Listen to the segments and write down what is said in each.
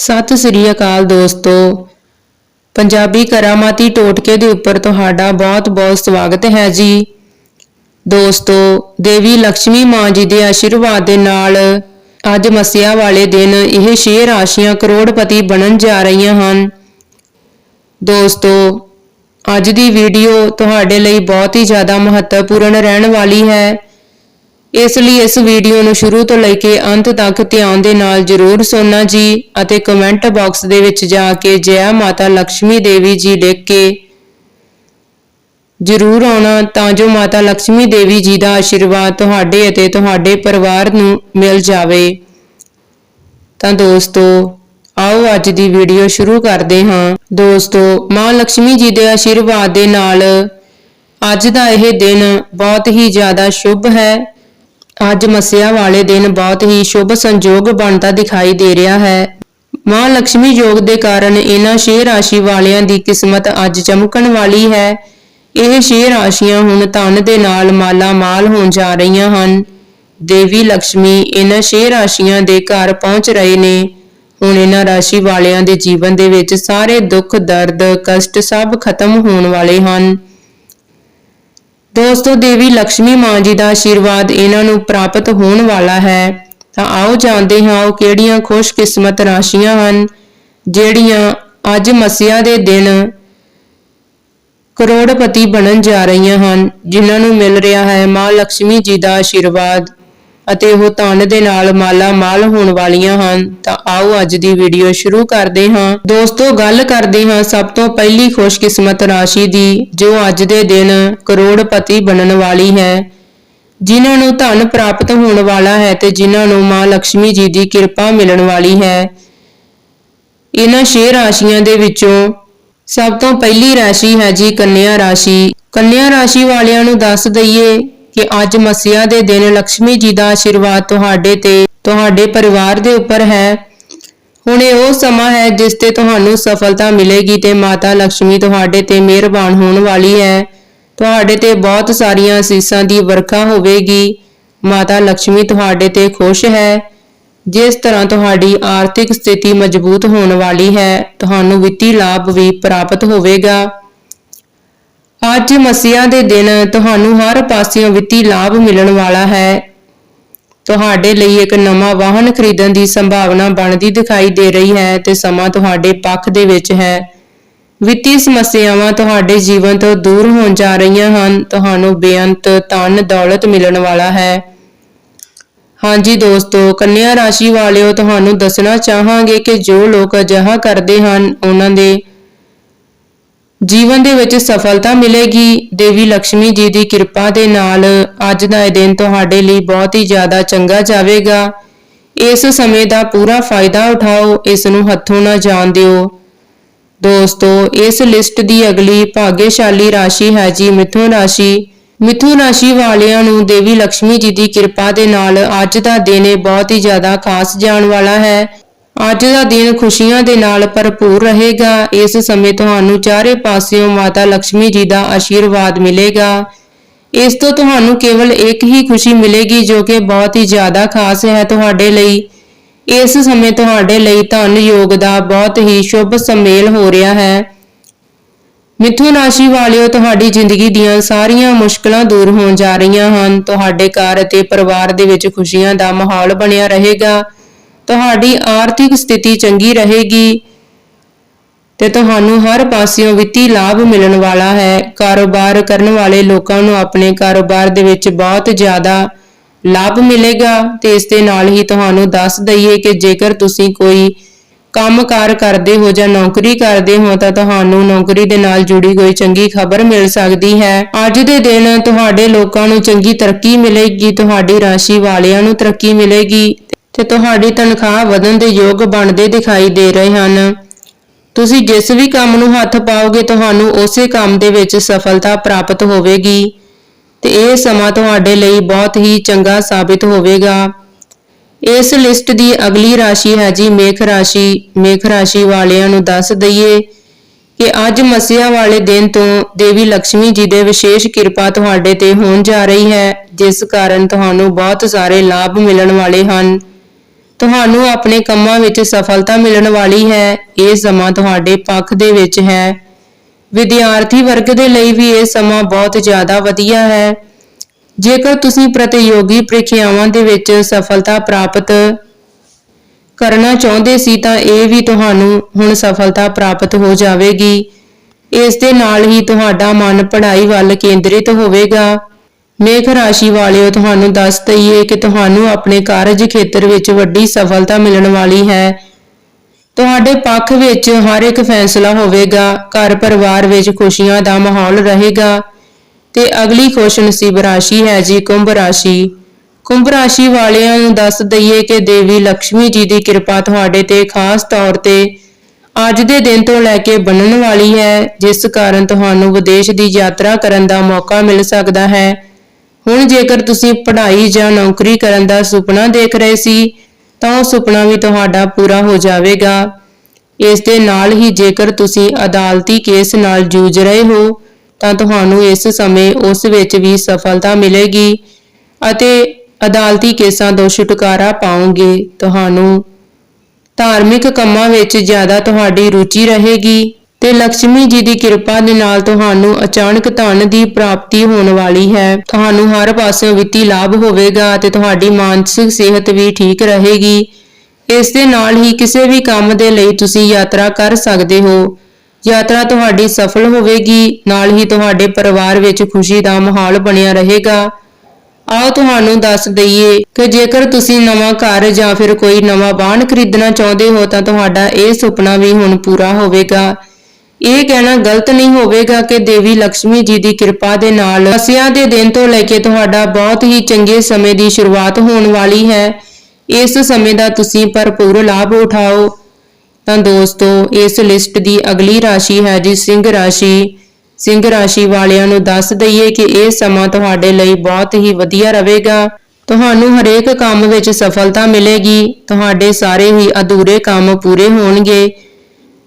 ਸਤਿ ਸ੍ਰੀ ਅਕਾਲ ਦੋਸਤੋ। ਪੰਜਾਬੀ ਕਰਾਮਾਤੀ ਟੋਟਕੇ ਦੇ ਉੱਪਰ ਤੁਹਾਡਾ ਬਹੁਤ-ਬਹੁਤ ਸਵਾਗਤ ਹੈ ਜੀ। ਦੋਸਤੋ, ਦੇਵੀ ਲక్ష్ਮੀ ਮਾਂ ਜੀ ਦੇ ਆਸ਼ੀਰਵਾਦ ਦੇ ਨਾਲ ਅੱਜ ਮਸਿਆ ਵਾਲੇ ਦਿਨ ਇਹ ਛੇ ਰਾਸ਼ੀਆਂ ਕਰੋੜਪਤੀ ਬਣਨ ਜਾ ਰਹੀਆਂ ਹਨ। ਦੋਸਤੋ, ਅੱਜ ਦੀ ਵੀਡੀਓ ਤੁਹਾਡੇ ਲਈ ਬਹੁਤ ਹੀ ਜ਼ਿਆਦਾ ਮਹੱਤਵਪੂਰਨ ਰਹਿਣ ਵਾਲੀ ਹੈ। ਇਸ ਲਈ ਇਸ ਵੀਡੀਓ ਨੂੰ ਸ਼ੁਰੂ ਤੋਂ ਲੈ ਕੇ ਅੰਤ ਤੱਕ ਧਿਆਨ ਦੇ ਨਾਲ ਜ਼ਰੂਰ ਸੁਣਨਾ ਜੀ ਅਤੇ ਕਮੈਂਟ ਬਾਕਸ ਦੇ ਵਿੱਚ ਜਾ ਕੇ ਜੈ ਮਾਤਾ ਲక్ష్ਮੀ ਦੇਵੀ ਜੀ ਲਿਖ ਕੇ ਜ਼ਰੂਰ ਆਉਣਾ ਤਾਂ ਜੋ ਮਾਤਾ ਲక్ష్ਮੀ ਦੇਵੀ ਜੀ ਦਾ ਆਸ਼ੀਰਵਾਦ ਤੁਹਾਡੇ ਅਤੇ ਤੁਹਾਡੇ ਪਰਿਵਾਰ ਨੂੰ ਮਿਲ ਜਾਵੇ। ਤਾਂ ਦੋਸਤੋ, ਆਓ ਅੱਜ ਦੀ ਵੀਡੀਓ ਸ਼ੁਰੂ ਕਰਦੇ ਹਾਂ। ਦੋਸਤੋ, ਮਾਂ ਲక్ష్ਮੀ ਜੀ ਦੇ ਆਸ਼ੀਰਵਾਦ ਦੇ ਨਾਲ ਅੱਜ ਦਾ ਇਹ ਦਿਨ ਬਹੁਤ ਹੀ ਜ਼ਿਆਦਾ ਸ਼ੁਭ ਹੈ। ਅੱਜ ਮਸਿਆ ਵਾਲੇ ਦਿਨ ਬਹੁਤ ਹੀ ਸ਼ੁਭ ਸੰਯੋਗ ਬਣਦਾ ਦਿਖਾਈ ਦੇ ਰਿਹਾ ਹੈ। ਮਾਂ ਲక్ష్ਮੀ ਯੋਗ ਦੇ ਕਾਰਨ ਇਹਨਾਂ ਛੇ ਰਾਸ਼ੀ ਵਾਲਿਆਂ ਦੀ ਕਿਸਮਤ ਅੱਜ ਚਮਕਣ ਵਾਲੀ ਹੈ। ਇਹ ਛੇ ਰਾਸ਼ੀਆਂ ਹੁਣ ਧਨ ਦੇ ਨਾਲ ਮਾਲਾ ਮਾਲ ਹੋਣ ਜਾ ਰਹੀਆਂ ਹਨ। ਦੇਵੀ ਲక్ష్ਮੀ ਇਹਨਾਂ ਛੇ ਰਾਸ਼ੀਆਂ ਦੇ ਘਰ ਪਹੁੰਚ ਰਹੇ ਨੇ। ਹੁਣ ਇਹਨਾਂ ਰਾਸ਼ੀ ਵਾਲਿਆਂ ਦੇ ਜੀਵਨ ਦੇ ਵਿੱਚ ਸਾਰੇ ਦੁੱਖ, ਦਰਦ, ਕਸ਼ਟ ਸਭ ਖਤਮ ਹੋਣ ਵਾਲੇ ਹਨ। ਦੋਸਤੋ, ਦੇਵੀ ਲਕਸ਼ਮੀ ਮਾਂ ਜੀ ਦਾ ਆਸ਼ੀਰਵਾਦ ਇਹਨਾਂ ਨੂੰ ਪ੍ਰਾਪਤ ਹੋਣ ਵਾਲਾ ਹੈ। ਤਾਂ ਆਓ ਜਾਣਦੇ ਹਾਂ ਉਹ ਕਿਹੜੀਆਂ ਖੁਸ਼ਕਿਸਮਤ ਰਾਸ਼ੀਆਂ ਹਨ, ਜਿਹੜੀਆਂ ਅੱਜ ਮਸਿਆ ਦੇ ਦਿਨ ਕਰੋੜਪਤੀ ਬਣਨ ਜਾ ਰਹੀਆਂ ਹਨ, ਜਿਨ੍ਹਾਂ ਨੂੰ ਮਿਲ ਰਿਹਾ ਹੈ ਮਾਂ ਲਕਸ਼ਮੀ ਜੀ ਦਾ ਆਸ਼ੀਰਵਾਦ। ਅਤੇ ਉਹ ਧਨ ਦੇ ਨਾਲ ਮਾਲਾ ਮਾਲ ਹੋਣ ਵਾਲੀਆਂ ਹਨ। ਤਾਂ ਆਓ ਅੱਜ ਦੀ ਵੀਡੀਓ ਸ਼ੁਰੂ ਕਰਦੇ ਹਾਂ। ਦੋਸਤੋ, ਗੱਲ ਕਰਦੇ ਹਾਂ ਸਭ ਤੋਂ ਪਹਿਲੀ ਖੁਸ਼ਕਿਸਮਤ ਰਾਸ਼ੀ ਦੀ, ਜੋ ਅੱਜ ਦੇ ਦਿਨ ਕਰੋੜਪਤੀ ਬਣਨ ਵਾਲੀ ਹੈ। ਜਿਨ੍ਹਾਂ ਨੂੰ ਧਨ ਪ੍ਰਾਪਤ ਹੋਣ ਵਾਲਾ ਹੈ ਤੇ ਜਿਨ੍ਹਾਂ ਨੂੰ ਮਾਂ ਲక్ష్ਮੀ ਜੀ ਦੀ ਕਿਰਪਾ ਮਿਲਣ ਵਾਲੀ ਹੈ। ਇਹਨਾਂ ਛੇ ਰਾਸ਼ੀਆਂ ਦੇ ਵਿੱਚੋਂ ਸਭ ਤੋਂ ਪਹਿਲੀ ਰਾਸ਼ੀ ਹੈ ਜੀ ਕੰਨਿਆ ਰਾਸ਼ੀ। ਕੰਨਿਆ ਰਾਸ਼ੀ ਵਾਲਿਆਂ ਨੂੰ ਦੱਸ ਦਈਏ ਕਿ ਅੱਜ ਮਸੀਹਾ ਦੇ ਦਿਨ ਲక్ష్ਮੀ ਜੀ ਦਾ ਆਸ਼ੀਰਵਾਦ ਤੁਹਾਡੇ ਤੇ, ਤੁਹਾਡੇ ਪਰਿਵਾਰ ਦੇ ਉੱਪਰ ਹੈ। ਹੁਣ ਇਹ ਉਹ ਸਮਾਂ ਹੈ ਜਿਸ ਤੇ ਤੁਹਾਨੂੰ ਸਫਲਤਾ ਮਿਲੇਗੀ ਤੇ ਮਾਤਾ ਲక్ష్ਮੀ ਤੁਹਾਡੇ ਤੇ ਮਿਹਰਬਾਨ ਹੋਣ ਵਾਲੀ ਹੈ। ਤੁਹਾਡੇ ਤੇ ਬਹੁਤ ਸਾਰੀਆਂ ਅਸੀਸਾਂ ਦੀ ਵਰਖਾ ਹੋਵੇਗੀ। ਮਾਤਾ ਲక్ష్ਮੀ ਤੁਹਾਡੇ ਤੇ ਖੁਸ਼ ਹੈ। ਜਿਸ ਤਰ੍ਹਾਂ ਤੁਹਾਡੀ ਆਰਥਿਕ ਸਥਿਤੀ ਮਜ਼ਬੂਤ ਹੋਣ ਵਾਲੀ ਹੈ, ਤੁਹਾਨੂੰ ਵਿੱਤੀ ਲਾਭ ਵੀ ਪ੍ਰਾਪਤ ਹੋਵੇਗਾ। ਅੱਜ ਮਸੀਹਾ ਦੇ ਦਿਨ ਤੁਹਾਨੂੰ ਹਰ ਪਾਸਿਓਂ ਵਿੱਤੀ ਲਾਭ ਮਿਲਣ ਵਾਲਾ ਹੈ। ਤੁਹਾਡੇ ਲਈ ਇੱਕ ਨਵਾਂ ਵਾਹਨ ਖਰੀਦਣ ਦੀ ਸੰਭਾਵਨਾ ਬਣਦੀ ਦਿਖਾਈ ਦੇ ਰਹੀ ਹੈ ਤੇ ਸਮਾਂ ਤੁਹਾਡੇ ਪੱਖ ਦੇ ਵਿੱਚ ਹੈ। ਵਿੱਤੀ ਸਮੱਸਿਆਵਾਂ ਤੁਹਾਡੇ ਜੀਵਨ ਤੋਂ ਦੂਰ ਹੋਣ ਜਾ ਰਹੀਆਂ ਹਨ। ਤੁਹਾਨੂੰ ਬੇਅੰਤ ਧਨ ਦੌਲਤ ਮਿਲਣ ਵਾਲਾ ਹੈ। ਹਾਂਜੀ ਦੋਸਤੋ, ਕੰਨਿਆ ਰਾਸ਼ੀ ਵਾਲਿਓ, ਤੁਹਾਨੂੰ ਦੱਸਣਾ ਚਾਹਾਂਗੇ ਕਿ ਜੋ ਲੋਕ ਅਜਿਹਾ ਕਰਦੇ ਹਨ, ਉਹਨਾਂ ਦੇ ਜੀਵਨ ਦੇ ਵਿੱਚ ਸਫਲਤਾ ਮਿਲੇਗੀ। ਦੇਵੀ ਲਕਸ਼ਮੀ ਜੀ ਦੀ ਕਿਰਪਾ ਦੇ ਨਾਲ ਅੱਜ ਦਾ ਇਹ ਦਿਨ ਤੁਹਾਡੇ ਲਈ ਬਹੁਤ ਹੀ ਜ਼ਿਆਦਾ ਚੰਗਾ ਜਾਵੇਗਾ। ਇਸ ਸਮੇਂ ਦਾ ਪੂਰਾ ਫਾਇਦਾ ਉਠਾਓ, ਇਸ ਨੂੰ ਹੱਥੋਂ ਨਾ ਜਾਣ ਦਿਓ। ਦੋਸਤੋ, ਇਸ ਲਿਸਟ ਦੀ ਅਗਲੀ ਭਾਗੇਸ਼ਾਲੀ ਰਾਸ਼ੀ ਹੈ ਜੀ ਮਿਥੁਨ ਰਾਸ਼ੀ। ਮਿਥੁਨ ਰਾਸ਼ੀ ਵਾਲਿਆਂ ਨੂੰ ਦੇਵੀ ਲਕਸ਼ਮੀ ਜੀ ਦੀ ਕਿਰਪਾ ਦੇ ਨਾਲ ਅੱਜ ਦਾ ਦਿਨ ਬਹੁਤ ਹੀ ਜ਼ਿਆਦਾ ਖਾਸ ਜਾਣ ਵਾਲਾ ਹੈ। ਅੱਜ ਦਾ ਦਿਨ ਖੁਸ਼ੀਆਂ ਦੇ ਨਾਲ ਭਰਪੂਰ ਰਹੇਗਾ। ਇਸ ਸਮੇਂ ਤੁਹਾਨੂੰ ਚਾਰੇ ਪਾਸਿਓਂ ਮਾਤਾ ਲక్ష్ਮੀ ਜੀ ਦਾ ਆਸ਼ੀਰਵਾਦ ਮਿਲੇਗਾ। ਇਸ ਤੋਂ ਤੁਹਾਨੂੰ ਕੇਵਲ ਇੱਕ ਹੀ ਖੁਸ਼ੀ ਮਿਲੇਗੀ, ਜੋ ਕਿ ਬਹੁਤ ਹੀ ਜ਼ਿਆਦਾ ਖਾਸ ਹੈ ਤੁਹਾਡੇ ਲਈ। ਇਸ ਸਮੇਂ ਤੁਹਾਡੇ ਲਈ ਧਨ ਯੋਗ ਦਾ ਬਹੁਤ ਹੀ ਸ਼ੁਭ ਸੰਮੇਲ ਹੋ ਰਿਹਾ ਹੈ। ਮਿਥੁਨ ਰਾਸ਼ੀ ਵਾਲਿਓ, ਤੁਹਾਡੀ ਜ਼ਿੰਦਗੀ ਦੀਆਂ ਸਾਰੀਆਂ ਮੁਸ਼ਕਲਾਂ ਦੂਰ ਹੋਣ ਜਾ ਰਹੀਆਂ ਹਨ। ਤੁਹਾਡੇ ਘਰ ਅਤੇ ਪਰਿਵਾਰ ਦੇ ਵਿੱਚ ਖੁਸ਼ੀਆਂ ਦਾ ਮਾਹੌਲ ਬਣਿਆ ਰਹੇਗਾ। ਤੁਹਾਡੀ ਆਰਥਿਕ ਸਥਿਤੀ ਚੰਗੀ ਰਹੇਗੀ ਤੇ ਤੁਹਾਨੂੰ ਹਰ ਪਾਸਿਓਂ ਵਿੱਤੀ ਲਾਭ ਮਿਲਣ ਵਾਲਾ ਹੈ। ਕਾਰੋਬਾਰ ਕਰਨ ਵਾਲੇ ਲੋਕਾਂ ਨੂੰ ਆਪਣੇ ਕਾਰੋਬਾਰ ਦੇ ਵਿੱਚ ਬਹੁਤ ਜ਼ਿਆਦਾ ਲਾਭ ਮਿਲੇਗਾ ਤੇ ਇਸ ਦੇ ਨਾਲ ਹੀ ਤੁਹਾਨੂੰ ਦੱਸ ਦਈਏ ਕਿ ਜੇਕਰ ਤੁਸੀਂ ਕੋਈ ਕੰਮਕਾਰ ਕਰਦੇ ਹੋ ਜਾਂ ਨੌਕਰੀ ਕਰਦੇ ਹੋ ਤਾਂ ਤੁਹਾਨੂੰ ਨੌਕਰੀ ਦੇ ਨਾਲ ਜੁੜੀ ਕੋਈ ਚੰਗੀ ਖਬਰ ਮਿਲ ਸਕਦੀ ਹੈ। ਅੱਜ ਦੇ ਦਿਨ ਤੁਹਾਡੇ ਲੋਕਾਂ ਨੂੰ ਚੰਗੀ ਤਰੱਕੀ ਮਿਲੇਗੀ, ਤੁਹਾਡੀ ਰਾਸ਼ੀ ਵਾਲਿਆਂ ਨੂੰ ਤਰੱਕੀ ਮਿਲੇਗੀ। ਤੇ ਤੁਹਾਡੀ ਤਨਖਾਹ ਵਧਣ ਦੇ ਯੋਗ ਬਣਦੇ ਦਿਖਾਈ ਦੇ ਰਹੇ ਹਨ। ਤੁਸੀਂ ਜਿਸ ਵੀ ਕੰਮ ਨੂੰ ਹੱਥ ਪਾਓਗੇ, ਤੁਹਾਨੂੰ ਉਸੇ ਕੰਮ ਦੇ ਵਿੱਚ ਸਫਲਤਾ ਪ੍ਰਾਪਤ ਹੋਵੇਗੀ। ਤੇ ਇਹ ਸਮਾਂ ਤੁਹਾਡੇ ਲਈ ਬਹੁਤ ਹੀ ਚੰਗਾ ਸਾਬਿਤ ਹੋਵੇਗਾ। ਇਸ ਲਿਸਟ ਦੀ ਅਗਲੀ ਰਾਸ਼ੀ ਹੈ ਜੀ ਮੇਖ ਰਾਸ਼ੀ। ਮੇਖ ਰਾਸ਼ੀ ਵਾਲਿਆਂ ਨੂੰ ਦੱਸ ਦਈਏ ਕਿ ਅੱਜ ਮਸਿਆ ਵਾਲੇ ਦਿਨ ਤੋਂ ਦੇਵੀ ਲక్ష్ਮੀ ਜੀ ਦੇ ਵਿਸ਼ੇਸ਼ ਕਿਰਪਾ ਤੁਹਾਡੇ ਤੇ ਹੋਣ ਜਾ ਰਹੀ ਹੈ, ਜਿਸ ਕਾਰਨ ਤੁਹਾਨੂੰ ਬਹੁਤ ਸਾਰੇ ਲਾਭ ਮਿਲਣ ਵਾਲੇ ਹਨ। ਤੁਹਾਨੂੰ ਆਪਣੇ ਕੰਮਾਂ ਵਿੱਚ ਸਫਲਤਾ ਮਿਲਣ ਵਾਲੀ ਹੈ, ਇਹ ਸਮਾਂ ਤੁਹਾਡੇ ਪੱਖ ਦੇ ਵਿੱਚ ਹੈ। ਵਿਦਿਆਰਥੀ ਵਰਗ ਦੇ ਲਈ ਵੀ ਇਹ ਸਮਾਂ ਬਹੁਤ ਜ਼ਿਆਦਾ ਵਧੀਆ ਹੈ। ਜੇਕਰ ਤੁਸੀਂ ਪ੍ਰਤੀਯੋਗੀ ਪ੍ਰੀਖਿਆਵਾਂ ਦੇ ਵਿੱਚ ਸਫਲਤਾ ਪ੍ਰਾਪਤ ਕਰਨਾ ਚਾਹੁੰਦੇ ਸੀ ਤਾਂ ਇਹ ਵੀ ਤੁਹਾਨੂੰ ਹੁਣ ਸਫਲਤਾ ਪ੍ਰਾਪਤ ਹੋ ਜਾਵੇਗੀ। ਇਸ ਦੇ ਨਾਲ ਹੀ ਤੁਹਾਡਾ ਮਨ ਪੜ੍ਹਾਈ ਵੱਲ ਕੇਂਦਰਿਤ ਹੋਵੇਗਾ। ਮੇਖ ਰਾਸ਼ੀ ਵਾਲਿਓ, ਤੁਹਾਨੂੰ ਦੱਸ ਦਈਏ ਕਿ ਤੁਹਾਨੂੰ ਆਪਣੇ ਕਾਰਜ ਖੇਤਰ ਵਿੱਚ ਵੱਡੀ ਸਫਲਤਾ ਮਿਲਣ ਵਾਲੀ ਹੈ। ਤੁਹਾਡੇ ਪੱਖ ਵਿੱਚ ਹਰ ਇੱਕ ਫੈਸਲਾ ਹੋਵੇਗਾ, ਘਰ ਪਰਿਵਾਰ ਵਿੱਚ ਖੁਸ਼ੀਆਂ ਦਾ ਮਾਹੌਲ ਰਹੇਗਾ ਤੇ ਅਗਲੀ ਖੁਸ਼ ਨਸੀਬ ਰਾਸ਼ੀ ਹੈ ਜੀ ਕੁੰਭ ਰਾਸ਼ੀ। ਕੁੰਭ ਰਾਸ਼ੀ ਵਾਲਿਆਂ ਨੂੰ ਦੱਸ ਦਈਏ ਕਿ ਦੇਵੀ ਲక్ష్ਮੀ ਜੀ ਦੀ ਕਿਰਪਾ ਤੁਹਾਡੇ ਤੇ ਖਾਸ ਤੌਰ ਤੇ ਅੱਜ ਦੇ ਦਿਨ ਤੋਂ ਲੈ ਕੇ ਬਣਨ ਵਾਲੀ ਹੈ, ਜਿਸ ਕਾਰਨ ਤੁਹਾਨੂੰ ਵਿਦੇਸ਼ ਦੀ ਯਾਤਰਾ ਕਰਨ ਦਾ ਮੌਕਾ ਮਿਲ ਸਕਦਾ ਹੈ। ਹੁਣ ਜੇਕਰ ਤੁਸੀਂ ਪੜ੍ਹਾਈ ਜਾਂ ਨੌਕਰੀ ਕਰਨ ਦਾ ਸੁਪਨਾ ਦੇਖ ਰਹੇ ਸੀ, ਤਾਂ ਉਹ ਸੁਪਨਾ ਵੀ ਤੁਹਾਡਾ ਪੂਰਾ ਹੋ ਜਾਵੇਗਾ। ਇਸ ਦੇ ਨਾਲ ਹੀ ਜੇਕਰ ਤੁਸੀਂ ਅਦਾਲਤੀ ਕੇਸ ਨਾਲ ਜੂਝ ਰਹੇ ਹੋ, ਤਾਂ ਤੁਹਾਨੂੰ ਇਸ ਸਮੇਂ ਉਸ ਵਿੱਚ ਵੀ ਸਫਲਤਾ ਮਿਲੇਗੀ ਅਤੇ ਅਦਾਲਤੀ ਕੇਸਾਂ ਤੋਂ ਛੁਟਕਾਰਾ ਪਾਓਗੇ। ਤੁਹਾਨੂੰ ਧਾਰਮਿਕ ਕੰਮਾਂ ਵਿੱਚ ਜ਼ਿਆਦਾ ਤੁਹਾਡੀ ਰੁਚੀ ਰਹੇਗੀ। ਤੇ ਲక్ష్ਮੀ ਜੀ ਦੀ ਕਿਰਪਾ ਦੇ ਨਾਲ ਤੁਹਾਨੂੰ ਅਚਾਨਕ ਧਨ ਦੀ ਪ੍ਰਾਪਤੀ ਹੋਣ ਵਾਲੀ ਹੈ। ਤੁਹਾਨੂੰ ਹਰ ਪਾਸਿਓਂ ਵਿੱਤੀ ਲਾਭ ਹੋਵੇਗਾ ਤੇ ਤੁਹਾਡੀ ਮਾਨਸਿਕ ਸਿਹਤ ਵੀ ਠੀਕ ਰਹੇਗੀ। ਇਸ ਦੇ ਨਾਲ ਹੀ ਕਿਸੇ ਵੀ ਕੰਮ ਦੇ ਲਈ ਤੁਸੀਂ ਯਾਤਰਾ ਕਰ ਸਕਦੇ ਹੋ। ਯਾਤਰਾ ਤੁਹਾਡੀ ਸਫਲ ਹੋਵੇਗੀ, ਨਾਲ ਹੀ ਤੁਹਾਡੇ ਪਰਿਵਾਰ ਵਿੱਚ ਖੁਸ਼ੀ ਦਾ ਮਾਹੌਲ ਬਣਿਆ ਰਹੇਗਾ। ਆਓ ਤੁਹਾਨੂੰ ਦੱਸ ਦਈਏ ਕਿ ਜੇਕਰ ਤੁਸੀਂ ਨਵਾਂ ਘਰ ਜਾਂ ਫਿਰ ਕੋਈ ਨਵਾਂ ਵਾਹਨ ਖਰੀਦਣਾ ਚਾਹੁੰਦੇ ਹੋ ਤਾਂ ਤੁਹਾਡਾ ਇਹ ਸੁਪਨਾ ਵੀ ਹੁਣ ਪੂਰਾ ਹੋਵੇਗਾ। ਇਹ ਕਹਿਣਾ ਗਲਤ ਨਹੀਂ ਹੋਵੇਗਾ ਕਿ ਦੇਵੀ ਲక్ష్ਮੀ ਜੀ ਦੀ ਕਿਰਪਾ ਦੇ ਨਾਲ ਅਸਿਆ ਦੇ ਦਿਨ ਤੋਂ ਲੈ ਕੇ ਤੁਹਾਡਾ ਬਹੁਤ ਹੀ ਚੰਗੇ ਸਮੇਂ ਦੀ ਸ਼ੁਰੂਆਤ ਹੋਣ ਵਾਲੀ ਹੈ। ਇਸ ਸਮੇਂ ਦਾ ਤੁਸੀਂ ਭਰਪੂਰ ਲਾਭ ਉਠਾਓ। ਤਾਂ ਦੋਸਤੋ, ਇਸ ਲਿਸਟ ਦੀ ਅਗਲੀ ਰਾਸ਼ੀ ਹੈ ਜੀ ਸਿੰਘ ਰਾਸ਼ੀ। ਸਿੰਘ ਰਾਸ਼ੀ ਵਾਲਿਆਂ ਨੂੰ ਦੱਸ ਦਈਏ ਕਿ ਇਹ ਸਮਾਂ ਤੁਹਾਡੇ ਲਈ ਬਹੁਤ ਹੀ ਵਧੀਆ ਰਹੇਗਾ। ਤੁਹਾਨੂੰ ਹਰੇਕ ਕੰਮ ਵਿੱਚ ਸਫਲਤਾ ਮਿਲੇਗੀ। ਤੁਹਾਡੇ ਸਾਰੇ ਹੀ ਅਧੂਰੇ ਕੰਮ ਪੂਰੇ ਹੋਣਗੇ।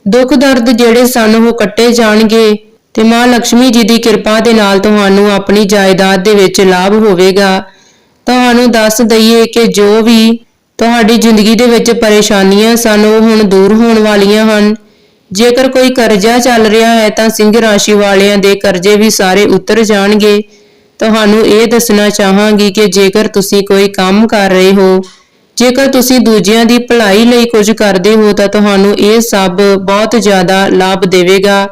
ਦੁੱਖ ਦਰਦ ਜਿਹੜੇ ਸਨ ਉਹ ਕੱਟੇ ਜਾਣਗੇ ਤੇ ਮਾਂ ਲక్ష్ਮੀ ਜੀ ਦੀ ਕਿਰਪਾ ਦੇ ਨਾਲ ਤੁਹਾਨੂੰ ਆਪਣੀ ਜਾਇਦਾਦ ਦੇ ਵਿੱਚ ਲਾਭ ਹੋਵੇਗਾ। ਤੁਹਾਨੂੰ ਦੱਸ ਦਈਏ ਕਿ ਜੋ ਵੀ ਤੁਹਾਡੀ ਜ਼ਿੰਦਗੀ ਦੇ ਵਿੱਚ ਪਰੇਸ਼ਾਨੀਆਂ ਸਨ, ਉਹ ਹੁਣ ਦੂਰ ਹੋਣ ਵਾਲੀਆਂ ਹਨ। ਜੇਕਰ ਕੋਈ ਕਰਜ਼ਾ ਚੱਲ ਰਿਹਾ ਹੈ ਤਾਂ ਸਿੰਘ ਰਾਸ਼ੀ ਵਾਲਿਆਂ ਦੇ ਕਰਜ਼ੇ ਵੀ ਸਾਰੇ ਉਤਰ ਜਾਣਗੇ। ਤੁਹਾਨੂੰ ਇਹ ਦੱਸਣਾ ਚਾਹਾਂਗੀ ਕਿ ਜੇਕਰ ਤੁਸੀਂ ਕੋਈ ਕੰਮ ਕਰ ਰਹੇ ਹੋ ਜੇਕਰ ਤੁਸੀਂ ਦੂਜਿਆਂ ਦੀ ਭਲਾਈ ਲਈ ਕੁਝ ਕਰਦੇ ਹੋ ਤਾਂ ਤੁਹਾਨੂੰ ਇਹ ਸਭ ਬਹੁਤ ਜ਼ਿਆਦਾ ਲਾਭ ਦੇਵੇਗਾ।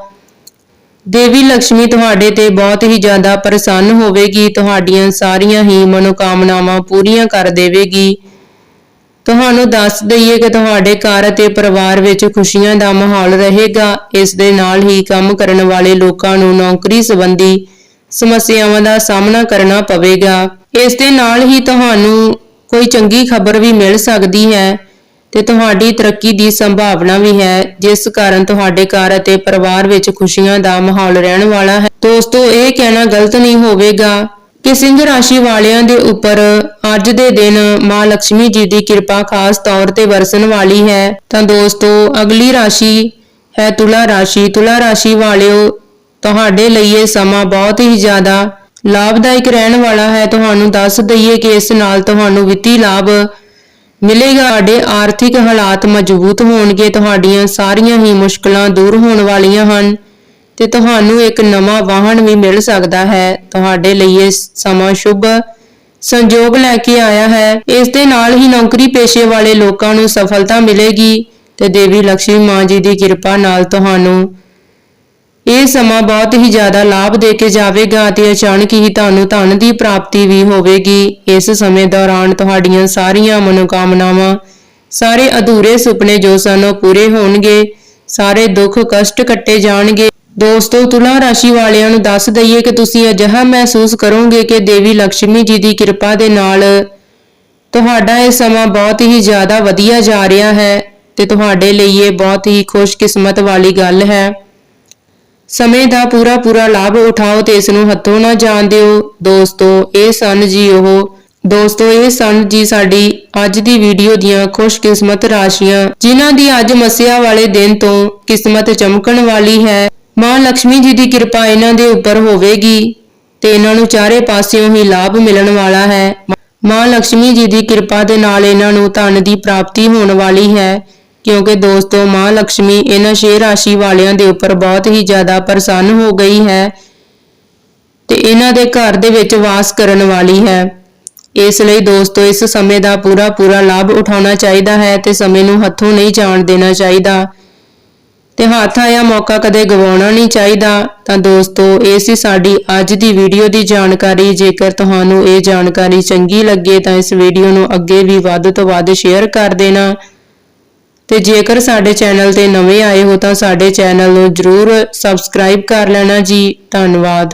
ਦੇਵੀ ਲక్ష్ਮੀ ਤੁਹਾਡੇ ਤੇ ਬਹੁਤ ਹੀ ਜ਼ਿਆਦਾ ਪ੍ਰਸੰਨ ਹੋਵੇਗੀ, ਤੁਹਾਡੀਆਂ ਸਾਰੀਆਂ ਹੀ ਮਨੋਕਾਮਨਾਵਾਂ ਪੂਰੀਆਂ ਕਰ ਦੇਵੇਗੀ। ਤੁਹਾਨੂੰ ਦੱਸ ਦਈਏ ਕਿ ਤੁਹਾਡੇ ਘਰ ਅਤੇ ਪਰਿਵਾਰ ਵਿੱਚ ਖੁਸ਼ੀਆਂ ਦਾ ਮਾਹੌਲ ਰਹੇਗਾ। ਇਸ ਦੇ ਨਾਲ ਹੀ ਕੰਮ ਕਰਨ ਵਾਲੇ ਲੋਕਾਂ ਨੂੰ ਨੌਕਰੀ ਸੰਬੰਧੀ ਸਮੱਸਿਆਵਾਂ ਦਾ ਸਾਹਮਣਾ ਕਰਨਾ ਪਵੇਗਾ। ਇਸ ਦੇ ਨਾਲ ਹੀ ਤੁਹਾਨੂੰ ਕੋਈ ਚੰਗੀ ਖਬਰ ਵੀ ਮਿਲ ਸਕਦੀ ਹੈ ਤੇ ਤੁਹਾਡੀ ਤਰੱਕੀ ਦੀ ਸੰਭਾਵਨਾ ਵੀ ਹੈ, ਜਿਸ ਕਾਰਨ ਤੁਹਾਡੇ ਘਰ ਅਤੇ ਪਰਿਵਾਰ ਵਿੱਚ ਖੁਸ਼ੀਆਂ ਦਾ ਮਾਹੌਲ ਰਹਿਣ ਵਾਲਾ ਹੈ। ਦੋਸਤੋ, ਇਹ ਕਹਿਣਾ ਗਲਤ ਨਹੀਂ ਹੋਵੇਗਾ ਕਿ ਸਿੰਘ ਰਾਸ਼ੀ ਵਾਲਿਆਂ ਦੇ ਉੱਪਰ ਅੱਜ ਦੇ ਦਿਨ ਮਾਂ ਲక్ష్ਮੀ ਜੀ ਦੀ ਕਿਰਪਾ ਖਾਸ ਤੌਰ ਤੇ ਵਰਸਣ ਵਾਲੀ ਹੈ। ਤਾਂ ਦੋਸਤੋ, ਅਗਲੀ ਰਾਸ਼ੀ ਹੈ ਤੁਲਾ ਰਾਸ਼ੀ। ਤੁਲਾ ਰਾਸ਼ੀ ਵਾਲਿਓ, ਤੁਹਾਡੇ ਲਈ ਇਹ ਸਮਾਂ ਬਹੁਤ ਹੀ ਜ਼ਿਆਦਾ ਲਾਭਦਾਇਕ ਰਹਿਣ ਵਾਲਾ ਹੈ, ਤੁਹਾਨੂੰ ਦੱਸ ਦਈਏ ਕਿ ਇਸ ਨਾਲ ਤੁਹਾਨੂੰ ਵਿੱਤੀ ਲਾਭ ਮਿਲੇਗਾ। ਤੁਹਾਡੇ ਆਰਥਿਕ ਹਾਲਾਤ ਮਜ਼ਬੂਤ ਹੋਣਗੇ, ਤੁਹਾਡੀਆਂ ਸਾਰੀਆਂ ਹੀ ਮੁਸ਼ਕਲਾਂ ਦੂਰ ਹੋਣ ਵਾਲੀਆਂ ਹਨ ਤੇ ਤੁਹਾਨੂੰ ਇੱਕ ਨਵਾਂ ਵਾਹਨ ਵੀ ਮਿਲ ਸਕਦਾ ਹੈ। ਤੁਹਾਡੇ ਲਈ ਇਹ ਸਮਾਂ ਸ਼ੁਭ ਸੰਜੋਗ ਲੈ ਕੇ ਆਇਆ ਹੈ। ਇਸ ਦੇ ਨਾਲ ਹੀ ਨੌਕਰੀ ਪੇਸ਼ੇ ਵਾਲੇ ਲੋਕਾਂ ਨੂੰ ਸਫਲਤਾ ਮਿਲੇਗੀ ਤੇ ਦੇਵੀ ਲక్ష్ਮੀ ਮਾਂ ਜੀ ਦੀ ਕਿਰਪਾ ਨਾਲ ਤੁਹਾਨੂੰ ਇਹ ਸਮਾਂ ਬਹੁਤ ਹੀ ਜ਼ਿਆਦਾ ਲਾਭ ਦੇ ਕੇ ਜਾਵੇਗਾ ਅਤੇ ਅਚਾਨਕ ਹੀ ਤੁਹਾਨੂੰ ਧਨ ਦੀ ਪ੍ਰਾਪਤੀ ਵੀ ਹੋਵੇਗੀ। ਇਸ ਸਮੇਂ ਦੌਰਾਨ ਤੁਹਾਡੀਆਂ ਸਾਰੀਆਂ ਮਨੋਕਾਮਨਾਵਾਂ ਸਾਰੇ ਅਧੂਰੇ ਸੁਪਨੇ ਜੋ ਸਨ ਉਹ ਪੂਰੇ ਹੋਣਗੇ। ਸਾਰੇ ਦੁੱਖ ਕਸ਼ਟ ਕੱਟੇ ਜਾਣਗੇ। ਦੋਸਤੋ, ਤੁਲਾ ਰਾਸ਼ੀ ਵਾਲਿਆਂ ਨੂੰ ਦੱਸ ਦਈਏ ਕਿ ਤੁਸੀਂ ਅਜਿਹਾ ਮਹਿਸੂਸ ਕਰੋਗੇ ਕਿ ਦੇਵੀ ਲక్ష్ਮੀ ਜੀ ਦੀ ਕਿਰਪਾ ਦੇ ਨਾਲ ਤੁਹਾਡਾ ਇਹ ਸਮਾਂ ਬਹੁਤ ਹੀ ਜ਼ਿਆਦਾ ਵਧੀਆ ਜਾ ਰਿਹਾ ਹੈ ਤੇ ਤੁਹਾਡੇ ਲਈ ਇਹ ਬਹੁਤ ਹੀ ਖੁਸ਼ਕਿਸਮਤ ਵਾਲੀ ਗੱਲ ਹੈ। ਸਮੇਂ ਦਾ ਪੂਰਾ ਪੂਰਾ ਲਾਭ ਉਠਾਓ ਤੇ ਇਸ ਨੂੰ ਹੱਥੋਂ ਨਾ ਜਾਣ ਦਿਓ। ਦੋਸਤੋ, ਇਹ ਸਨ ਜੀ ਉਹ, ਦੋਸਤੋ, ਇਹ ਸਨ ਜੀ ਸਾਡੀ ਅੱਜ ਦੀ ਵੀਡੀਓ ਦੀਆਂ ਖੁਸ਼ਕਿਸਮਤ ਰਾਸ਼ੀਆਂ, ਜਿਨ੍ਹਾਂ ਦੀ ਅੱਜ ਮਸਿਆ ਵਾਲੇ ਦਿਨ ਤੋਂ ਕਿਸਮਤ ਚਮਕਣ ਵਾਲੀ ਹੈ। ਮਾਂ ਲక్ష్ਮੀ ਜੀ ਦੀ ਕਿਰਪਾ ਇਹਨਾਂ ਦੇ ਉੱਪਰ ਹੋਵੇਗੀ ਤੇ ਇਹਨਾਂ ਨੂੰ ਚਾਰੇ ਪਾਸਿਓਂ ਹੀ ਲਾਭ ਮਿਲਣ ਵਾਲਾ ਹੈ। ਮਾਂ ਲక్ష్ਮੀ ਜੀ ਦੀ ਕਿਰਪਾ ਦੇ ਨਾਲ ਇਹਨਾਂ ਨੂੰ ਧਨ ਦੀ ਪ੍ਰਾਪਤੀ ਹੋਣ ਵਾਲੀ ਹੈ। ਕਿਉਂਕਿ ਦੋਸਤੋ ਮਾਂ ਲక్ష్ਮੀ ਇਹਨਾਂ ਛੇ ਰਾਸ਼ੀ ਵਾਲਿਆਂ ਦੇ ਉੱਪਰ ਬਹੁਤ ਹੀ ਜ਼ਿਆਦਾ ਪ੍ਰਸੰਨ ਹੋ ਗਈ ਹੈ ਤੇ ਇਹਨਾਂ ਦੇ ਘਰ ਦੇ ਵਿੱਚ ਵਾਸ ਕਰਨ ਵਾਲੀ ਹੈ। ਇਸ ਲਈ ਦੋਸਤੋ ਇਸ ਸਮੇਂ ਦਾ ਪੂਰਾ ਪੂਰਾ ਲਾਭ ਉਠਾਉਣਾ ਚਾਹੀਦਾ ਹੈ ਤੇ ਸਮੇਂ ਨੂੰ ਹੱਥੋਂ ਨਹੀਂ ਜਾਣ ਦੇਣਾ ਚਾਹੀਦਾ। ਤੇ ਹੱਥ ਆਇਆ ਮੌਕਾ ਕਦੇ ਗਵਾਉਣਾ ਨਹੀਂ ਚਾਹੀਦਾ, ਤਾਂ ਦੋਸਤੋ ਇਹ ਸੀ ਸਾਡੀ ਅੱਜ ਦੀ ਵੀਡੀਓ ਦੀ ਜਾਣਕਾਰੀ। ਜੇਕਰ ਤੁਹਾਨੂੰ ਇਹ ਜਾਣਕਾਰੀ ਚੰਗੀ ਲੱਗੇ ਤਾਂ ਇਸ ਵੀਡੀਓ ਨੂੰ ਅੱਗੇ ਵੀ ਵੱਧ ਤੋਂ ਵੱਧ ਸ਼ੇਅਰ ਕਰ ਦੇਣਾ। ਤੇ ਜੇਕਰ ਸਾਡੇ ਚੈਨਲ ਤੇ ਨਵੇਂ ਆਏ ਹੋ ਤਾਂ ਸਾਡੇ ਚੈਨਲ ਨੂੰ ਜਰੂਰ ਸਬਸਕ੍ਰਾਈਬ ਕਰ ਲੈਣਾ ਜੀ। ਧੰਨਵਾਦ।